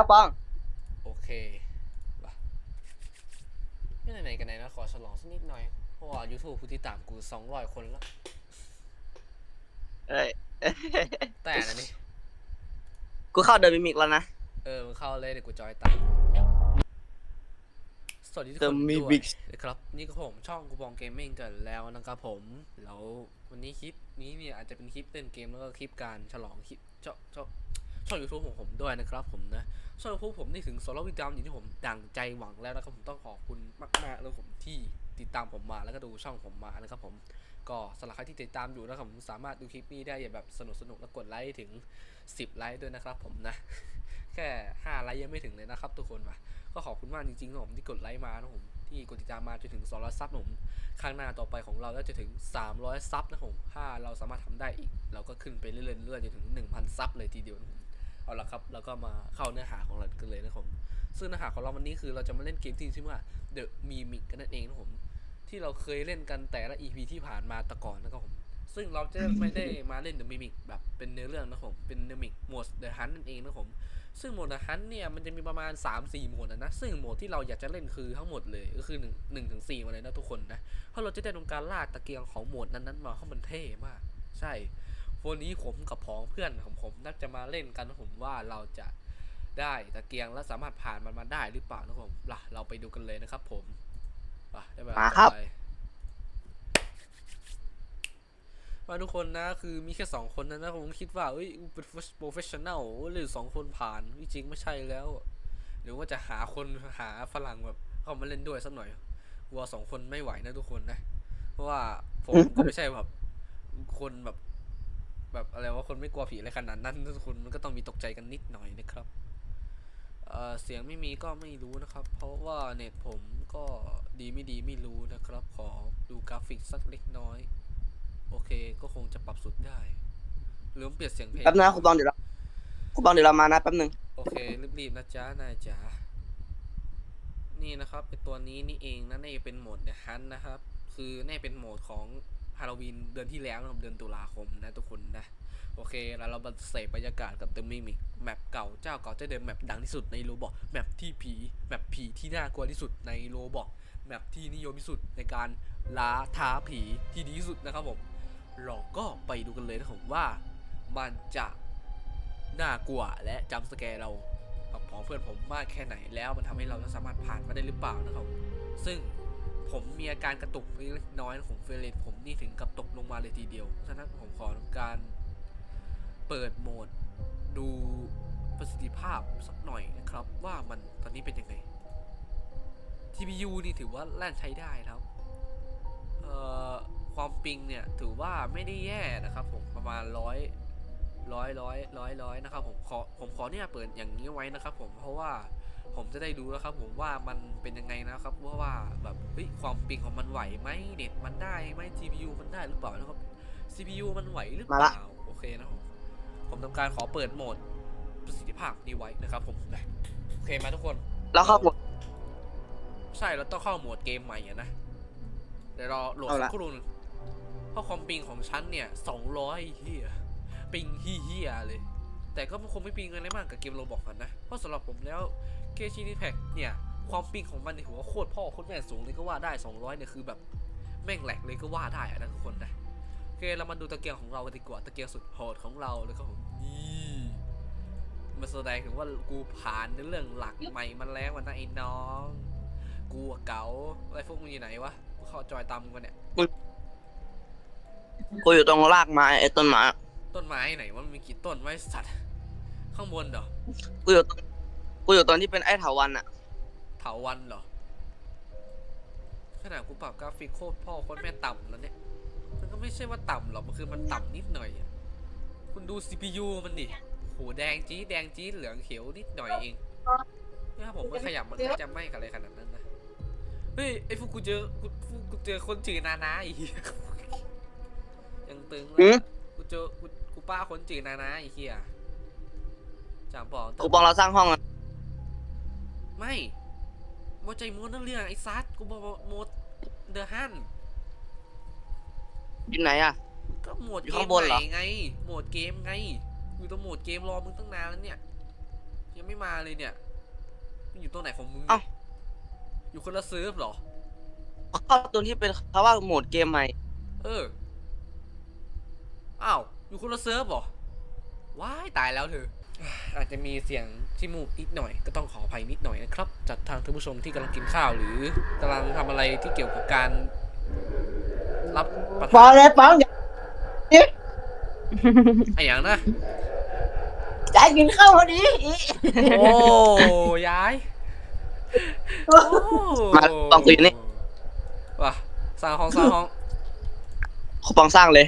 แล้วป้อง โอเคว่ะนี่ไหนๆกันไหนนะขอฉลองสักนิดหน่อย เพราะว่า YouTube ผู้ที่ตามกูสองร้อยคนแล้ว เอ้ย แต่นะนี่ กูเข้าเดอะมิมิกแล้วนะ เออมึงเข้าเลยเดี๋ยวกูจอยตามสวัสดีทุกคน The ด้วย Mimic นะครับ นี่ก็ผมช่องกูบองเกมมิ่งกันแล้วนะครับผม แล้ววันนี้คลิปนี้เนี่ยอาจจะเป็นคลิปเล่นเกมแล้วก็คลิปการฉลองคลิปเจ้าเจ้า ช่องยูทูบของผมด้วยนะครับผมนะช่องยูทูบผมนี่ถึงสองร้อยวิดามอย่างที่ผมดังใจหวังแล้วนะครับผมต้องขอบคุณมากๆแล้วผมที่ติดตามผมมาแล้วก็ดูช่องผมมานะครับผมก็สำหรับใครที่ติดตามอยู่นะครับผมสามารถดูคลิปนี้ได้แบบสนุกสนุกแล้วกดไลค์ถึง 10 ไลค์ด้วยนะครับผมนะ แค่ 5 ไลค์ยังไม่ถึงเลยนะครับทุกคนว่ะก็ขอบคุณมากจริงๆนะผมที่กดไลค์มานะผมที่กดติดตามมาจนถึง 200 ซับผมข้างหน้าต่อไปของเราก็จะถึง 300 ซับนะผมถ้าเราสามารถทำได้อีก เราก็ขึ้นไปเรื่อยเรื่อยๆจนถึง 1,000 ซับเลยทีเดียวนะผม เอาละครับแล้วก็มาเข้าเนื้อหาของเรากันเลยนะครับผมซึ่งเนื้อหาของเราวันนี้คือเราจะมาเล่นเกมที่ชื่อว่า The Mimic กันนั่นเองนะผมที่เราเคยเล่นกันแต่ละ EP ที่ผ่านมาแต่ก่อนนะครับผมซึ่งเราจะไม่ได้มาเล่น The Mimic แบบเป็นเนื้อเรื่องนะครับผมเป็น The Mimic โหมด The Hunt นั่นเองนะครับผมซึ่งโหมด The Hunt เนี่ยมันจะมีประมาณ 3-4โหมดนะนะซึ่งโหมดที่เราอยากจะเล่นคือทั้งหมดเลยก็คือ1 1ถึง4มาเลยนะทุกคนนะเพราะเราจะได้ทำการลากตะเกียงของโหมดนั้นๆมาเพราะมันเท่มาก ใช่ วันนี้ผมกับพ้องเพื่อนของผมน่าจะมาเล่นกันนะผมว่าเราจะได้ตะเกียงและสามารถผ่านมันมาได้หรือเปล่านะครับผมล่ะเราไปดูกันเลยนะครับ ผมไปได้เวลามาครับ ต่อไปมาทุกคนนะคือมีแค่สองคนนะนะผมคิดว่าเอ้ยเป็นโปรเฟชชั่นแนลหรือสองคนผ่านจริงๆไม่ใช่แล้ว หรือว่าจะหาคนหาฝรั่งแบบเข้ามาเล่นด้วยสักหน่อยวัวสองคนไม่ไหวนะทุกคนนะ เพราะว่าผมก็ไม่ใช่แบบคนแบบ แบบอะไรว่าคนไม่กลัวผีอะไรขนาดนั้นนะทุกคนมันก็ต้องมีตกใจกันนิดหน่อยนะครับเอ่อเสียงไม่มีก็ไม่รู้นะครับ เพราะว่าเน็ตผมก็ดีไม่ดีไม่รู้นะครับ ขอดูกราฟิกสักเล็กน้อย โอเคก็คงจะปรับสุดได้หรือเปลี่ยนเสียงเพลงแป๊บนึงนะคุณป้องเดี๋ยวเราคุณป้องเดี๋ยวเรามานะแป๊บนึงโอเครีบๆนะจ๊ะนายจ๋านี่นะครับไอตัวนี้นี่เองนะนี่เป็นโหมดเดอะฮันนะครับ คือนี่เป็นโหมดของ ฮาโลวีนเดือนที่แล้วนะครับเดือนตุลาคมนะทุกคนนะ โอเค แล้วเราบันเสพบรรยากาศกับเดอะมิมิกแมปเก่าเจ้าเก่าเจ้าเดิมแมปดังที่สุดในโรบอกแมปที่ผีแมปผีที่น่ากลัวที่สุดในโรบอกแมปที่นิยมที่สุดในการล้าท้าผีที่ดีที่สุดนะครับผมเราก็ไปดูกันเลยนะผมว่ามันจะน่ากลัวและจำสแกเรากับของเพื่อนผมมากแค่ไหนแล้วมันทำให้เราสามารถผ่านมาได้หรือเปล่านะครับ ซึ่ง ผมมีอาการกระตุกเล็กน้อยนะผมเฟรนผมนี่ถึงกับตกลงมาเลยทีเดียวฉะนั้นผมขอทำการเปิดโหมดดูประสิทธิภาพสักหน่อยนะครับ ว่ามันตอนนี้เป็นยังไง TPU นี่ถือว่าแล่นใช้ได้ครับความปิงเนี่ยถือว่าไม่ได้แย่นะครับ ผมประมาณร้อยร้อยร้อยร้อยร้อยนะครับผมขอผมขอเนี่ยเปิดอย่างนี้ไว้นะครับ ผมเพราะว่า ผมจะได้ดูแล้วครับผมว่ามันเป็นยังไงนะครับว่าว่าแบบเฮ้ยความปิงของมันไหวไหมเน็ตมันได้ไหม GPU มันได้หรือเปล่านะครับ CPU มันไหวหรือเปมาล่าละ โอเคนะครับ ผมผมทำการขอเปิดโหมดประสิทธิภาพนี้ไว้นะครับผมนะโอเคมาทุกคน แล้วเข้าหมด ใช่เราต้องเข้าโหมดเกมใหม่อะนะ เดี๋ยวรอโหลดเอาสัละ กครู่หนึงเพราะความปิงของฉันเนี่ยสองร้อยเฮียปิงเฮียๆเลย แต่ก็คงไม่ปิงอะไรมากกับเกมโรบอกกันนะ เพราะสำหรับผมแล้ว เกชินิแพคเนี่ย ความปิงของมันเนี่ยถือว่าโคตรพ่อโคตรแม่สูงเลยก็ว่าได้ 200เนี่ยคือแบบแม่งแหลกเลยก็ว่าได้อะนะทุกคนนะโอเคเรามาดูตะเกียงของเรากันดีกว่าตะเกียงสุดโหดของเราเลยครับผมนี่มันแสดงถึงว่ากูผ่านในเรื่องหลักใหม่มันแล้ววันนะไอ้น้อง กูอะเก๋าไอ้พวกมึงอยู่ไหนวะกูเข้าจอยตามมึงมาเนี่ยกูอยู่ตรงรากไม้ไอ้ต้นไม้ต้นไม้ไหนวะมันมีกี่ต้นไว้สัตว์ข้างบนเหรอกูอยู่ตรง กูอยู่ตรงที่เป็นไอ้เถาวันอะเถาวันเหรอ ขนาดกูปรับกราฟิกโคตรพ่อโคตรแม่ต่ำแล้วเนี่ย มันก็ไม่ใช่ว่าต่ำหรอก มันคือมันต่ำนิดหน่อยอะคุณดู CPU มันดิโหแดงจี๊ดแดงจี๊ดเหลืองเขียวนิดหน่อยเองเนี่ยผมไม่ขยับมันก็จะไหม้กันอะไรขนาดนั้นนะ เฮ้ย ไอ้พวกกูเจอกูพวกกูเจอคนจืดนานาอีกยังตึงเลหืยมกูเจอกูกูป้าคนจืดนานาไอ้เหี้ยจามบอกกูบอกเราสร้างห้องอะ ไม่โมใจมูนั่นเรื่องไอ้ซัดกูบอกว่าโมดเดอะฮันอยู่ไหนอะก็โหมดอยู่เกข้ามงบนเหรอไหนไงโหมดเกมไงอยู่ตรงโหมดเกมรอมึงตั้งนานแล้วเนี่ยโอเคยังไม่มาเลยเนี่ยมึงอยู่ตรงไหนของมึงเอ้าอยู่คนละเซิร์ฟเหรอเข้าตัวที่เป็นเขาว่าโหมดเกมใหม่ เอออ้าวอยู่คนละเซิร์ฟเหรอว้ายตายแล้วเธอ อาจจะมีเสียงที่มูกนิดหน่อยก็ต้องขออภัยนิดหน่อยนะครับ จากทางท่านผู้ชมที่กำลังกินข้าวหรือกำลังทำอะไรที่เกี่ยวกับการ รับประพอทานเลยปังอย่าไอ้อย่างนะ จะกินข้าวพอดีอีโอ้ย้ายโอ้มาลองคุยนี่ ว่ะสร้างห้องสร้างห้อง คูปองสร้างเลย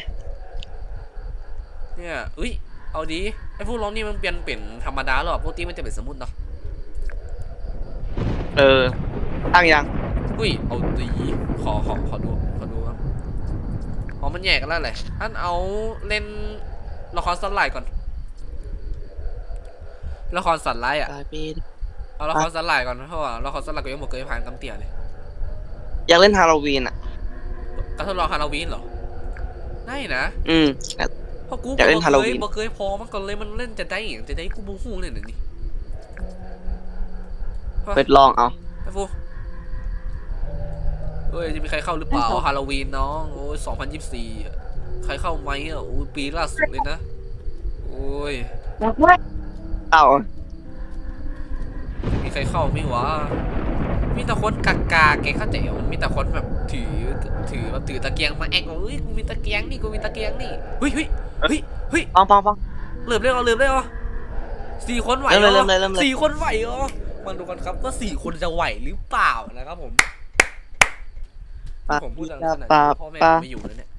เนี่ย อุ้ย เอาดีไอ้พวกเรานี่มันเปลี่ยนเป็นธรรมดาหรอปกติมันจะเป็นสมุดเนาะเออตั้งยังอุ้ยเอาดีขอขอขอดูขอดูครับอ๋อมันแยกกันแล้วเลยท่านเอาเล่นละครสันไลด์ก่อนละครสันไลด์อะกลายเป็นเอาละครสันไลด์ก่อนเพราะว่าละครสันไลด์ก็ยังหมดเคยผ่านกำเตี่ยเลยอยากเล่นฮาโลวีนอะการทดลองฮาโลวีนเหรอได้นะ อืมเพราะกูอยากเล่นบ่ฮาโลเควียนบ่เคยพอมันก็เลยมันเล่นจะได้อย่างจะได้กูบูฮู้เลยเดี๋ยวนี้ไปลองเอา ไอ้ฟูเอ้ยจะมีใครเข้าหรือเปล่าฮาโลวีนน้องโอ้ยสองพันยี่สิบสี่ใครเข้าไหมอะโอ้ยปีล่าสุดเลยนะโอ้ยบอกว่าเอามีใครเข้าไหม่วะมีแต่คนกากาแกเข้าใจเหรอมันมีแต่คนแบบถือถือแบบถือตะเกียงมาแอกว่าเฮ้ยกูมีตะเกียงนี่กูมีตะเกียงนี่เฮ้ยเฮ้ย เฮ้ยเฮ้ยปองปองปอง เริ่มเลยเหรอเริ่มเลยเหรอสี่คนไหวเหรเริ่อมเลยเริ่มเลยเริ่มเลยสี่คนไหวเหรอมาดูกันครับว่าสี่คนจะไหวหรือเปล่านะครับผมปะผมพูดดังขปะนาดปะนี้พ่อแม่ปะ ผมไม่อยู่แล้วเนี่ย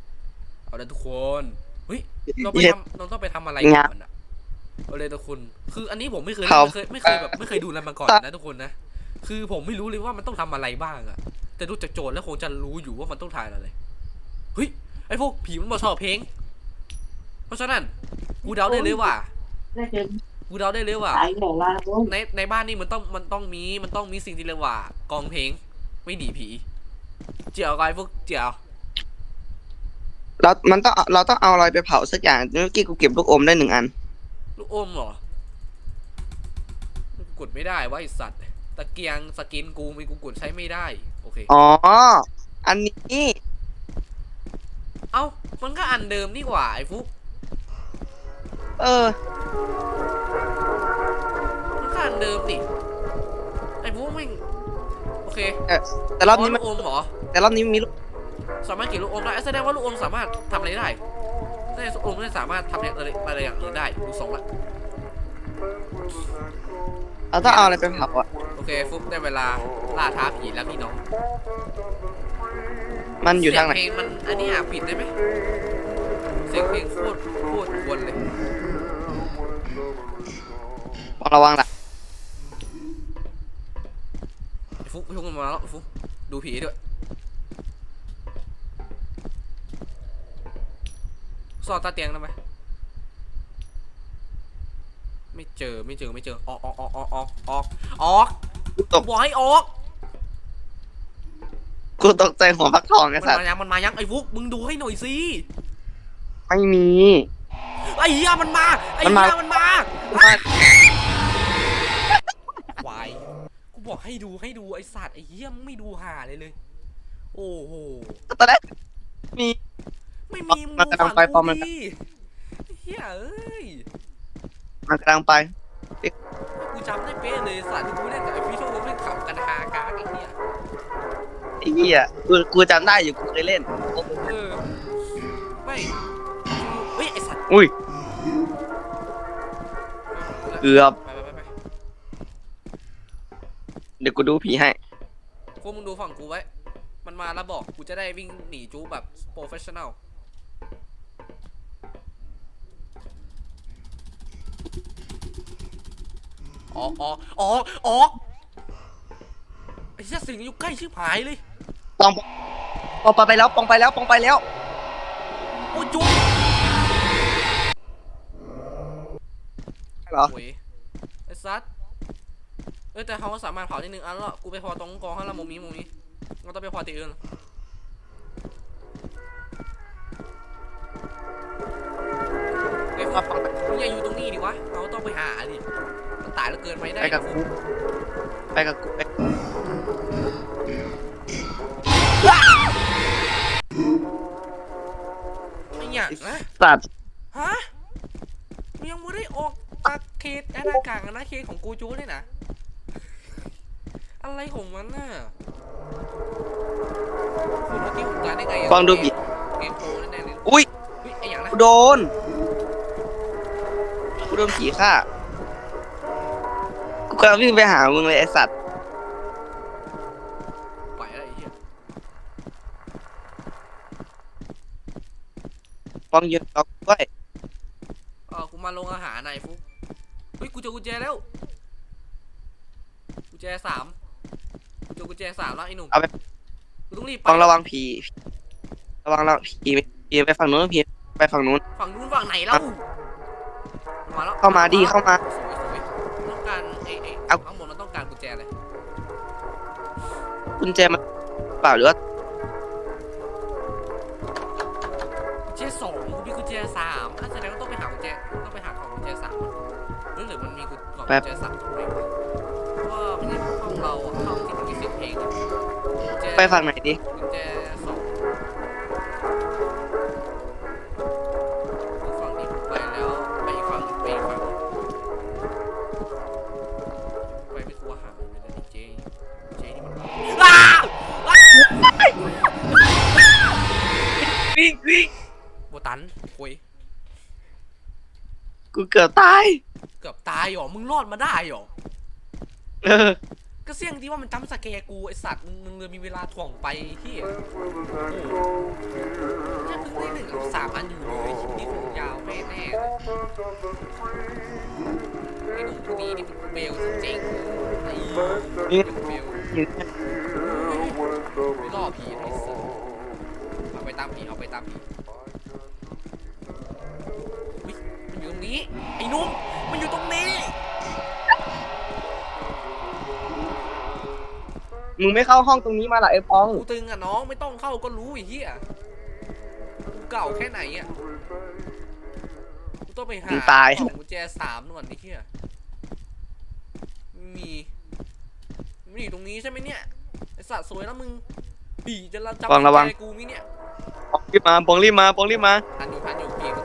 เอาเลยทุกคนเฮ้ยเราไปเย็ดทำเราต้องไปทำอะไรงาก่อนอะเอาเลยทุกคนคืออันนี้ผมไม่เคยเขาไม่เคยไม่เคยแบบไม่เคยดูอะไรมาก่อนนะทุกคนนะคือผมไม่รู้เลยว่ามันต้องทำอะไรบ้างอะแต่ดูจากโจทย์แล้วคงจะรู้อยู่ว่ามันต้องถ่ายอะไรเฮ้ยไอพวกผีมันมาชอบเพลงเพ ราะฉะนั้นกูเดาได้เลยว่า น่าจะกูเดาได้เลยว่า สายของเราในในบ้านนี่มันต้องมันต้องมีมันต้องมีสิ่งที่เรียกว่ากองเพลงไม่หนีผี เจียวกับไอ้พวกเจียวเรามันต้องเราต้องเอาอะไรไปเผาสักอย่างเมื่อกี้กูเก็บลูกอมได้หนึ่งอัน ลูกอมเหรอกดไม่ได้ว่าไอสัตว์ตะเกียงสกินกูมีกูกดใช้ไม่ได้โอเค อ๋อ อันนี้ เอ้ามันก็อันเดิมนี่หว่าไอ้ฟุก เออ มันก็อันเดิมดิไอ้ฟุกไม่งโอเคแต่รอบนี้มัน ลูกอมเหรอ แต่รอบนี้มีลูกสามารถเก็บลูกอมได้แสดงว่าลูกอมสามารถทำอะไรได้แสดงว่าลูกอมไม่สามารถทำอะไรอะไรอย่างอื่นได้ดูทรงละเราต้องเอาอะไรไปเผาอะ โอเคฟุกได้เวลาล่าท้าผีแล้วพี่น้องมันอยู่ทางไหน เสียเพลงมันอันนี้อะปิดได้ไหมเสียงเพลงโคตรโคตรกวนเลยต้อง ระวังล่ะไอ้ฟุกไอ้ฟุกมันมาแล้วไอ้ฟุกดูผีด้วยซอดตาเตียงได้ไหมไม่เจอไม่เจอไม่เจอออกออกออกออกออกออกออกกูตกบอกให้ออกกูตกใจหัวฟักทองไอ้มันสัตว์มายังมันมายังไอ้ฟุกมึงดูให้หน่อยสิไม่มี ไอ้เหี้ยมันมาไอ้มันมาเหี้ยมันมา มัน บอกให้ดูให้ดูไอ้สัตว์ไอ้เหี้ยมึงไม่ดูห่าเลยเลย โอ้โห ตอนแรกมี ไม่มีมึงมันดูกำลัฝั่งงไปปอกูมมัน ดิไอ้เหี้ยเอ้ย มันกำลังไป กูจำได้เป๊ะเลยสัตว์ที่กูเล่นกับไอ้พี่โชว์มันขับกันฮากากไอ้เหี้ยไอ้เหี้ยกูกูจำได้อยู่กูเคยเล่น เออไม่เฮ้ยไอ้สัตว์อุ้ย เกือบ ไปไปไปไป เดี๋ยวกูดูผีให้ พวกมึงดูฝั่งกูไว้ มันมาแล้วบอกกูจะได้วิ่งหนีจูแบบโปรเฟชชั่นแนลออกออกออกออกไอ้เหี้ยสิ่งอยู่ใกล้ชิบหายเลย ปองปองไปแล้วปองไปแล้วปองไปแล้ว โอ้ยจุ๊บเหรอ โอ้ยไอ้ซัด เอ้ยแต่เขาสามารถเผาได้หนึ่งอันแล้วกูไปพอตรงกองข้างล่างมุมนี้มุมนี้เราต้องไปพอตีอื่นไอ้ยมาปองไปมึงอย่าอยู่ตรงนี้ดิวะเราต้องไปหาดิมันตายแล้วเกินไปได้ไปกับกูไปกับกูไปไอ้เนี่ยนะสัตว์ฮะมึงยังไม่ได้ออกจากเขตอาณาจักรนะเขตของกูจูเลยนะ อะไรของมันน่ะคุณเมื่อกี้ผมตายได้ไงะฟังดูผิด เกมโปรแน่ๆเลยอุ้ยเฮ้ยไอ้อย่างนะกูโดนกูโดนผีฆ่ากูกำลังวิ่งไปหามึงเลยไอสัตว์ไปอะไรไอ้เหี้ยฟังยืนรอกูด้วยเออกูมาลงอาหารนายฟุกเฮ้ยกูเจอกุญแจแล้วกุญแจสาม กูเจอกุญแจสามแล้วไอ้หนุ่มเอาไป กูต้องรีบไปฟังระวังผี ระวังระผีผีไปฝั่งนู้นผีไปฝั่งนู้น ฝั่งนู้นฝั่งไหนแล้วมาแล้วเข้ามาดิเข้ามาสวยสวยต้องการไอ้ไอ้เอา ข้างบนมันต้องการกุญแจเลยกุญแจมันเปล่าหรือว่ากุญแจสองกูมีกุญแจสามถ้าแสดงว่าต้องไปหากุญแจต้องไปหาของกุญแจสามหรือหรือมันมีกุญของกุญแจสาม ไปฝั่งไหนดิกุญแจสองฝั่งนี้ไปแล้วไปอีกฝั่งหนึ่งไปอีกฝั่งหนึ่งไปไม่กลัวหาเลยนะดิเจเจนี่มันอ้าววิ่งวิ่งโบตันคุยกูเกือบตาย เกือบตายหรอมึงรอดมาได้หรอเออ ก็เสี่ยงที่ว่ามันจำสแกร์กูไอสัตว์มึงเลยมีเวลาถ่วงไปที่โอ้แค่เพิ่งได้หนึ่งกับสามอันอยู่เลยคลิปนี้คงยาวแน่แน่ๆไอหนุ่มพวนี้นี่มันเบลจริงๆไอ้นี่เบลยืนไม่ล่อผีไอ้สัสเอาไปตามผีเอาไปตามผีมันอยู่ตรงนี้ไอ้หนุ่มมันอยู่ตรงนี้ มึงไม่เข้าห้องตรงนี้มาล่ะไอ้ปอง กูตึงอะน้องไม่ต้องเข้าก็รู้ไอ้เหี้ยกูเก่าแค่ไหนอะกูต้องไปหามึงตาย กล่องกุญแจสามหน่อยไอ้เหี้ยไม่มีมันอยู่ตรงนี้ใช่ไหมเนี่ยไอสัตว์สวยแล้วมึงผีจะรับจับปองระวัง กุญแจกูมิเนี่ยปองรีบมาปองรีบมาปองรีบมา ทันอยู่ทันอยู่ผีมั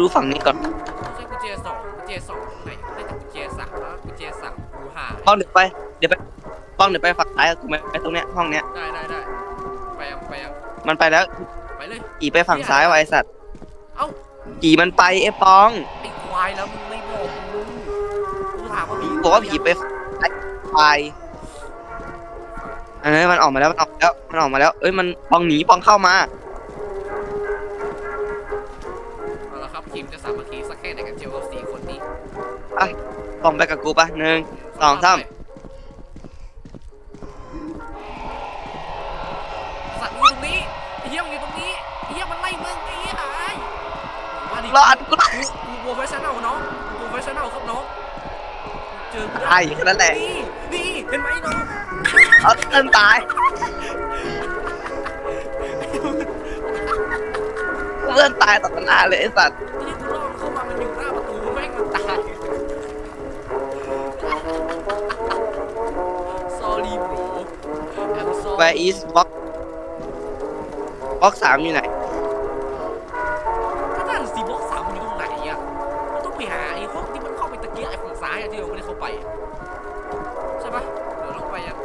ดูฝั่งนี้ก่อนไม่ใช่กุญแจสองกุญแจสองตรงไหนได้แต่กุญแจสามแล้วกุญแจสามกูหาปองเดี๋ยวไป เดี๋ยวไปปองเดี๋ยวไปฝั่งซ้ายกับกูไหมไอ้ตรงเนี้ยห้องเนี้ย ได้ได้ได้ไปยังไปยังมันไปแล้วไปเลยกี่ไปฝั่งซ้ายไวะไอ้สัตว์เอ้ากี่มันไปไอ้ปองไอ้ควายแล้วมึงไม่บอกกูกูถามว่าผีบอกว่าผีไปไปเอ้ยมันออกมาแล้วมันออกมาแล้วมันออกมาแล้ว เอ้ยมันปองหนีปองเข้ามา ทีมจะสามัคคีสักแค่ไหนกันเจียวกับสี่คนนี้ปองไปกับกูปะหนึ่งสองสามสัตว์อยู่ตรงนี้ไอ้เหี้ยมันอยู่ตรงนี้ไอ้เหี้ยมันไล่มึงไอ้เหี้ยหายมาดิรอดกูกูกูโปรเฟชชั่นแนลน้องกูโปรเฟชชั่นแนลครับน้องเจอกูได้ตายแค่นั้นแหละนี่นี่เห็นไหมน้อง เอาเต้นตาย พื่อนตายต่อหน้าเลยไอ้สัตว์ไอ้เหี้ยกูรอดมันเข้ามามันอยู่หน้าประตูแม่งมันตาย sorry bro I'm sorry Where is box box สามอยู่ไหนก็นั่นสิบล็อกสามมันอยู่ตรงไหนอะเราต้องไปหาไอ้ห้องที่มันเข้าไปตะเกียกไอ้ฝั่งซ้ายอะที่เราไม่ได้เข้าไปอะใช่ปะเดี๋ยวเราไปยัง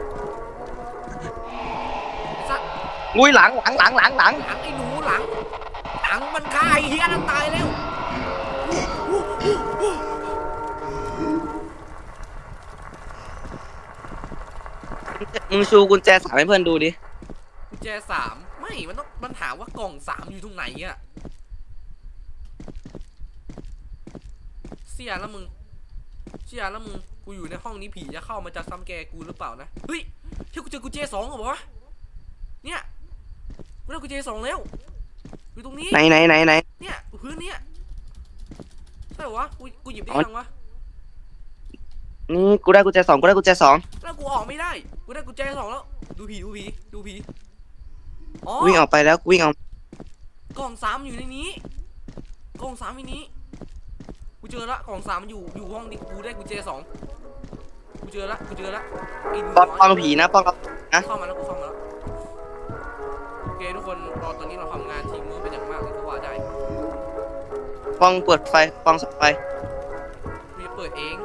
ไอ้สัตว์ อุ้ยหลังหลังหลังหลังหลังหลังไอ้หนูหลัง มึงชูกุญแจสามให้เพื่อนดูดิ กุญแจสามไม่มันต้องมันถามว่ากล่องสามอยู่ตรงไหนอะเสียแล้วมึงเสียแล้วมึงกูอยู่ในห้องนี้ผีจะเข้ามาจะซ้ำแกกูหรือเปล่านะเฮ้ยที่กูเจอกุญแจสองเหรอวะเนี่ยกูได้กุญแจสองแล้วอยู่ตรงนี้ไหนไหนไหนไหนเนี่ยพื้นเนี่ยใช่เหรอวะกูกูหยิบได้อ๋อยังวะ นี่กูได้กุญแจสองกูได้กุญแจสองแล้วกูออกไม่ได้ กูได้กุญแจสองแล้ว ดูผีดูผีดูผีอ๋อวิ่งออกไปแล้วกูวิ่งออกกล่องสามอยู่ในนี้ กล่องสามในนี้ กูเจอละกล่องสามมันอยู่อยู่ห้องนี้กูได้กุญแจสองกูเจอละกูเจอละไอ้หนูปองน้อยปองผีนะปองเข้ามาแล้วกูเข้ามาแล้วโอเคทุกคนรอตอนนี้เราทำงานทีมเวิร์คเป็นอย่างมากเลยก็ว่าได้ปองเปิดไฟปองส่องไฟกูจะเปิดเอง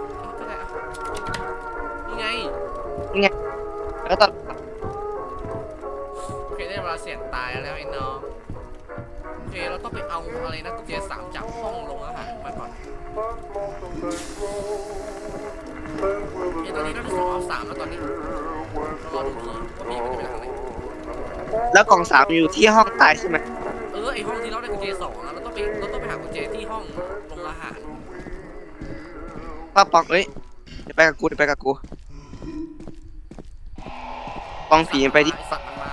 แล้วก็ตอนโอเคได้เวลาเสี่ยงตายแล้วไอ้น้องโอเคเราต้องไปเอาอะไรนะกุญแจสามจากห้องโรงอาหารมาก่อนโอเคตอนนี้เราได้สองเอาสามแล้วตอนนี้รอดูผีว่าผีมันจะไปทางไหนแล้วกล่องสามอยู่ที่ห้องตายใช่ไหมเออไอห้องที่เราได้กุญแจสองแล้วเราต้องไปเราต้องไปหากุญแจที่ห้องโรงอาหารป้าปองเอ้ยเดี๋ยวไปกับกูเดี๋ยวไปกับกู ปองผีมันไปที่อ้สัตว์มันมา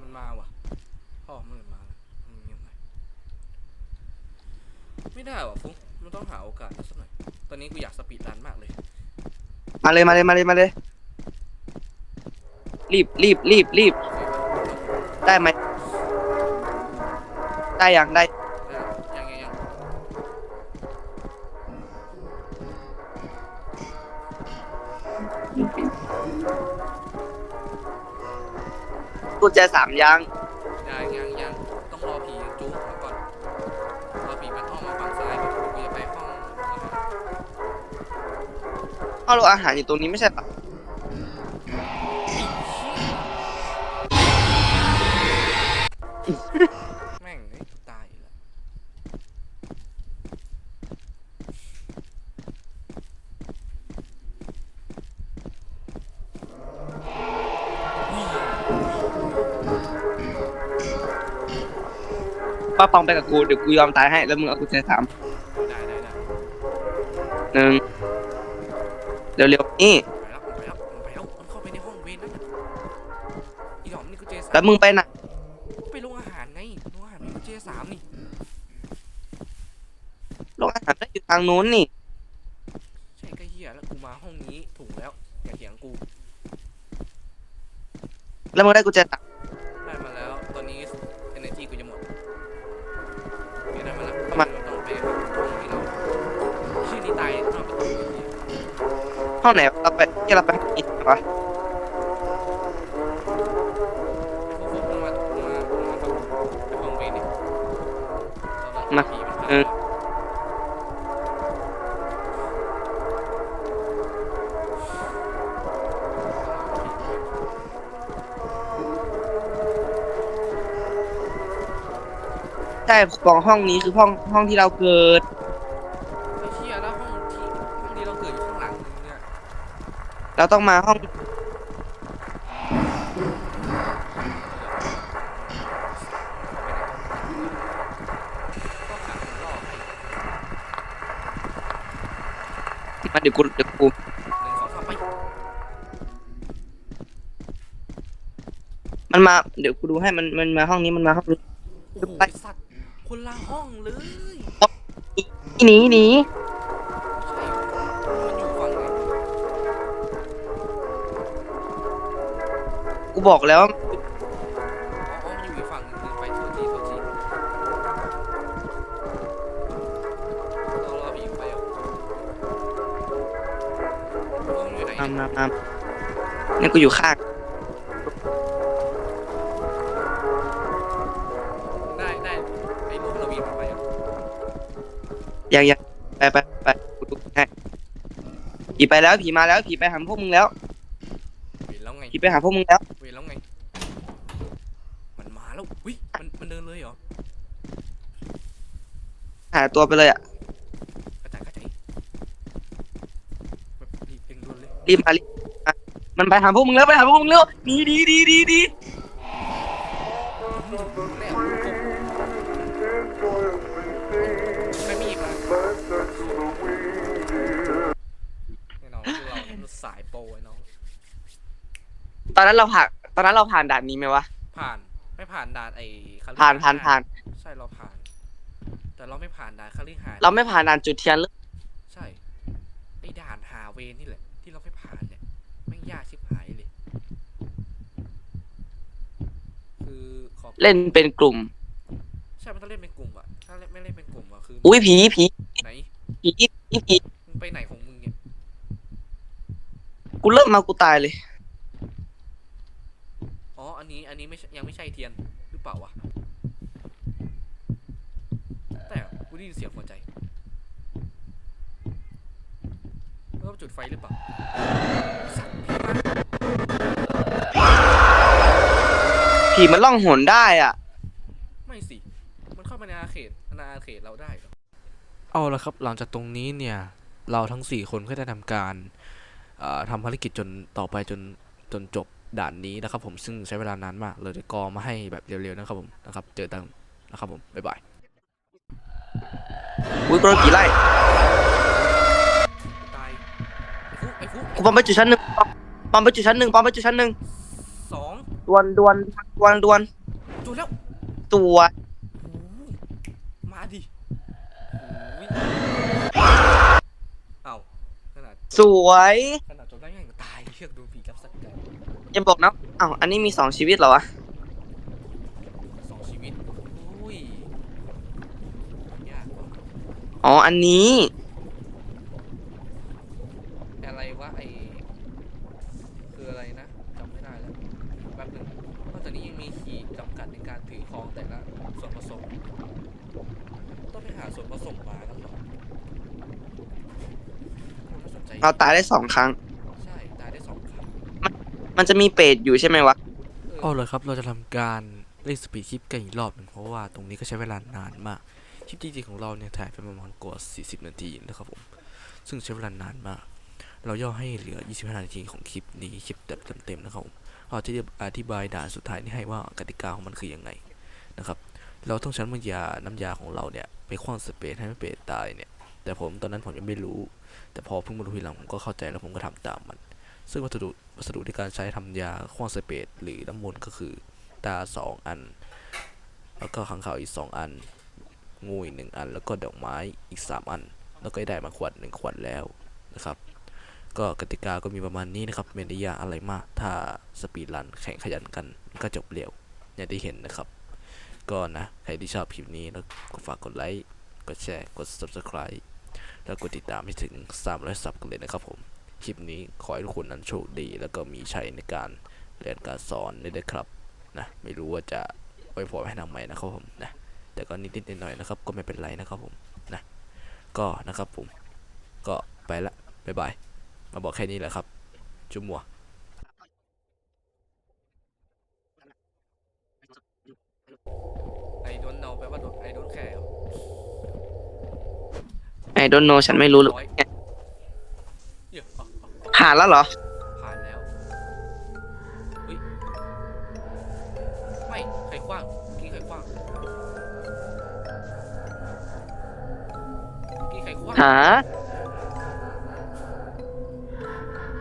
มันมาว่ะพ่อมันมาแล้วมันยังไงไม่ได้ว่ะฟุ๊กมันต้องหาโอกาสสักหน่อยตอนนี้กูอยากสปีดรันมากเลย มาเลยมาเลยมาเลยมาเลย รีบรีบรีบรีบโอเคปะได้ไหมได้ยังได้ามยังยังยังยังต้องรอผีจุ๊กมาก่อนรอผีมันอ้อมมาฝั่งซ้ายก่อนกูจะไปห้องอาหารห้องโรงอาหารอยู่ตรงนี้ไม่ใช่ปะ ป้าปองไปกับกูเดี๋ยวกูยอมตายให้แล้วมึงเอากุญแจสามได้ได้ได้หนึ่งเร็วๆนี่ไปแล้วไปแล้วไปแล้วมันเข้าไปในห้องเวรนั่นน่ะอีดอมนี่กูเจสาแล้วมมึงไปไหนไปโรงอาหารไงโรงอาหารมีกูเจสามนี่โรงอาหารก็อยู่ทางนู้นนี่ใช่ก็เหี้ยแล้วกูมาห้องนี้ถูกแล้วอย่าเถียงกูแล้วมึงได้กุญแจสาม ห้องไหนเราไปที่เราไปห้องนี้ปะไอ้พวกพวกมึงมามึงมามึงมากับไอ้ห้องเวรนี่ตอนนั้นผีมันเข้าแล้วใช่ปองห้องนี้คือห้องห้องที่เราเกิด เราต้องมาห้องก็ขังมันรอบไปมาเดี๋ยวกูเดี๋ยวกูหนึ่งสองสามไปมันมาเดี๋ยวกูดูให้มันมันมาห้องนี้มันมาห้องนี้โอ้โหไอ้สัตว์คนละห้องเลยหนีหนี บอกแล้วว่าอ๋ออ๋อมันอยู่อีกฝั่งหนึงลืมไปโทษทีโทษทีรอรอผีไปอะพวกมันอยู่ไหนมาเนี่ยมามาเนี่ยกูอยู่ข้างได้ได้ไอ้ลูกเราวีนมาไปอะยังยังไปไปไปกูดูให้ผีไปแล้วผีมาแล้วผีไปหาพวกมึงแล้วเวีนแล้วไงผีไปหาพวกมึงแล้ว เวีนแล้วไง มันมาแล้ววิมันมันเดินเลยเหรอ หายตัวไปเลยอะกระจายกระจายแบบรีบเร่งด่วนเลยรีบมารีบมามันไปหาพวกมึงแล้วไปหาพวกมึงแล้วหนีดีดีดีดีแล้วไม่มีอีกแล้วแน่นอนคือเราเราสายโปรไอ้น้อง ตอนนั้นเราผ่านตอนนั้นเราผ่านด่านนี้ไหมวะผ่านไม่ผ่านด่านไอ้คฤหผ่านสน์ผ่านผ่าน ใช่เราผ่าน แต่เราไม่ผ่านด่านคาลิหาสน์เราไม่ผ่านด่านจุดเทียนเลยใช่ไอ้ด่านหาเวนนี่แหละ ที่เราไม่ผ่านเนี่ยแม่งยากชิบหายเลย คือขอบเล่นเป็นกลุ่ม ใช่มันต้องเล่นเป็นกลุ่มอะถ้าเล่นไม่เล่นเป็นกลุ่มอะคืออุ้ยผีผีไหนผีผีผีมึงไปไหนของมึงเนี่ยกูเริ่มมากูตายเลย อ๋ออันนี้อันนี้ไม่ใช่ยังไม่ใช่เทียนหรือเปล่าวะ แต่ กูได้ยินเสียงหัวใจแล้วก็จุดไฟหรือเปล่าสัตว์ผีมาผีมันล่องหนได้อะ ไม่สิ มันเข้ามาในอาเขตอาณาเขตเราได้เหรอ เอาละครับหลังจากตรงนี้เนี่ย เราทั้ง 4 คนก็ได้ทำการเอ่อทำภารกิจจนต่อไปจนจนจบด่านนี้นะครับผมซึ่งใช้เวลานานมากเลยจะกอมาให้แบบเร็วๆนะครับผมนะครับ เจอกันนะครับผม บ๊ายบาย อุ้ยกูโดนผีไล่ตายไอ้ฟุกกูปอมไปจุดชั้นหนึ่งปอมไปจุดชั้นหนึ่งปอมไปจุดชั้นหนึ่งสองดวนดวนดวนดวนจุดแล้วตัวโอ้โหมาดิโอ้ยเอ้าขนาดสวยขนาดจบได้ยังตายเชือกโดนผีกับสักไก่อย่าบอกนะอ้าวอันนี้มีสองชีวิตเหรอวะ สองชีวิตอุ้ยยากว่ะ อ๋อ อันนี้ อะไรวะไอคืออะไรนะจำไม่ได้แล้วแป๊บหนึงนอกจากนี้ยังมีขีดจำกัดในการถือครองแต่ละส่วนผสม ต้องไปหาส่วนผสมมาแล้วเหรอน่าสนใจเราตายได้สองครั้ง ใช่ตายได้สองครั้งมันจะมีเปรตอยู่ใช่ไหมวะ เอาเลยครับ เราจะทำการเล่นสปีดคลิปกันอีกรอบหนึ่งเพราะว่าตรงนี้ก็ใช้เวลานานมาก คลิปจริงๆของเราเนี่ยถ่ายไปประมาณกว่า 40 นาทีนะครับผม ซึ่งใช้เวลานานมาก เราย่อให้เหลือ 25 นาทีของคลิปนี้คลิปแบบเต็มๆนะครับผมเราจะอธิบายด่านสุดท้ายนี้ให้ว่ากติกาของมันคือยังไงนะครับ เราต้องใช้น้ำยา น้ำยาของเราเนี่ยไปคว้างสเปรย์ให้ไม่เปรตตายเนี่ย แต่ผมตอนนั้นผมยังไม่รู้ แต่พอเพิ่งมารู้ทีหลังผมก็เข้าใจแล้วผมก็ทำตามมัน ซึ่งวัสดุวัสดุในการใช้ทำยาคว้างสเปรดหรือน้ำมนต์ก็คือตาสองอัน แล้วก็ขังข่าวอีกสองอัน งูอีกหนึ่งอัน แล้วก็ดอกไม้อีกสามอัน แล้วก็ได้มาขวดหนึ่งขวดแล้วนะครับ ก็กติกาก็มีประมาณนี้นะครับไม่ได้ยาอะไรมาก ถ้าสปีดรันแข่งขยันกันก็จบเร็วอย่างที่เห็นนะครับ ก็นะใครที่ชอบคลิปนี้แล้วก็ฝากกดไลค์กดแชร์กด subscribe แล้วกดติดตามให้ถึง300ซับกันเลยนะครับผมคลิปนี้ขอให้ทุกคนนั้นโชคดี แล้วก็มีชัยในการเรียนการสอนได้เลยครับนะไม่รู้ว่าจะไว้พอให้ทำไหมนะครับผมนะ แต่ก็นิดๆหน่อยๆนะครับ ก็ไม่เป็นไรนะครับผมนะก็นะครับผมก็ไปละบ๊ายบายมาบอกแค่นี้แหละครับจุ๊บมัวไอโดนเนาแปลว่าโดนไอโดนแค่ไอ้ดนโนฉันไม่รู้เลยเยอะอะอะผ่านแล้วเหรอ หา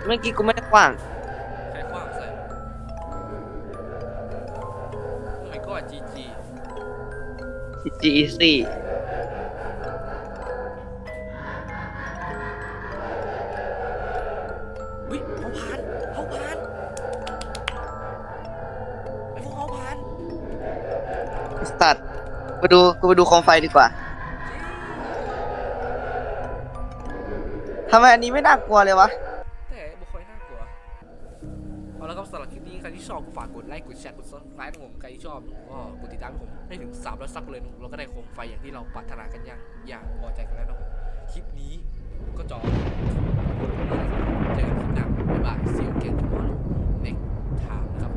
เมื่อกี้กูไม่ได้กว้าง ใครคว้างใส่โอ้ my god GG G easy วิเขาผ่านเขาผ่านไอพวกเขาผ่านสัตว์กูดูกูไปดูโคมไฟดีกว่า ทำไมอันนี้ไม่น่ากลัวเลยวะ แต่บุคคลน่ากลัวเอาแล้วก็สำหรับคลิปนี้ใครที่ชอบก็ฝากกดไลค์กดแชร์กดซับสไครต์ผมใครที่ชอบก็กดติดตามผมให้ถึง3แล้วซักเลยนะเราก็ได้โคมไฟอย่างที่เราปรารถนากันอย่างอย่างพอใจกันแล้วนะผมคลิปนี้ก็จบเจอกันคลิปหน้าบ๊ายบาย see you again tomorrow next ครับ